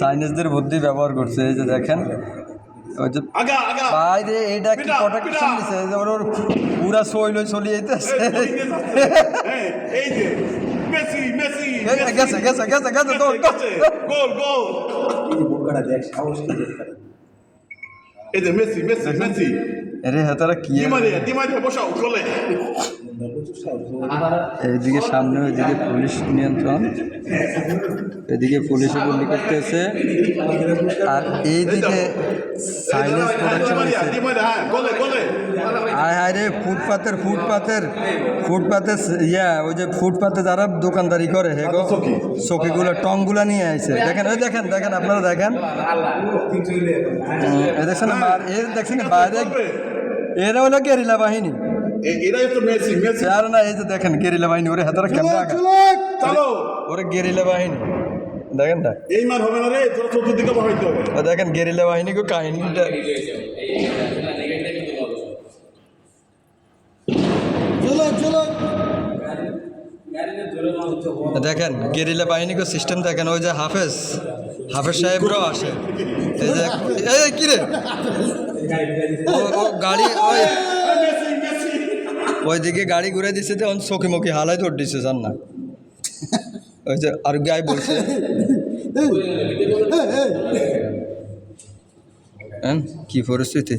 চাইনিজদের বুদ্ধি ব্যবহার করছে এই যে দেখেন। ওই যে আগা আগা। ভাই রে এটা কি প্রোটেকশন দিছে? এই যে ওর ওর পুরা সইল চলে যেতেছে এই, এই যে মেসি মেসি এই, গেছে গেছে গেছে গেছে গোল গোল। এই যে মেসি মেসি মেসি। আরে কি দিমারিয়া বসাও গোলে। এইদিকে সামনে ওইদিকে পুলিশ নিয়ন্ত্রণ। এদিকে পুলিশে গুলি করতেছে। আর এইদিকে সাইলেন্স প্রোটেকশন দিচ্ছে দিমারিয়া হ্যাঁ গোলে আয় হায় রে ফুটপাতের ফুটপাতের ফুটপাতের ইয়া ওই যে ফুটপাতে যারা দোকানদারি করে হে গো চকি। চকিগুলো টংগুলো নিয়ে আইছে। দেখেন ওই দেখেন দেখেন আপনারা দেখেন। দেখছেন এর দেখছেন বাইরে এরা হলো গেরিলা বাহিনী। এ- এরাই তো মেসি মেসি। আর না এই যে দেখেন গেরিলা বাহিনী ওরে হাতারা কেমন চলো। ওরে গেরিলা বাহিনী। দেখেন না? এই মার হবে না রে তোরা চতুর্দিকে বহাইতে হবে। দেখেন গেরিলা বাহিনী কো কাহিনীটা। দেখেন গেরিলা বাহিনী কো সিস্টেম দেখেন ওই যে হাফেজ হাফেজ সাহেবরাও আসে। এই যে এই কি রে? ও ও গাড়ি ওই ওইদিকে গাড়ি ঘুরে দিছে তো চোখে মুখে হালাই তোর দিছে জান না। ওই যে আর গাই বলছে। হ্যাঁ, কি পরিস্থিতি?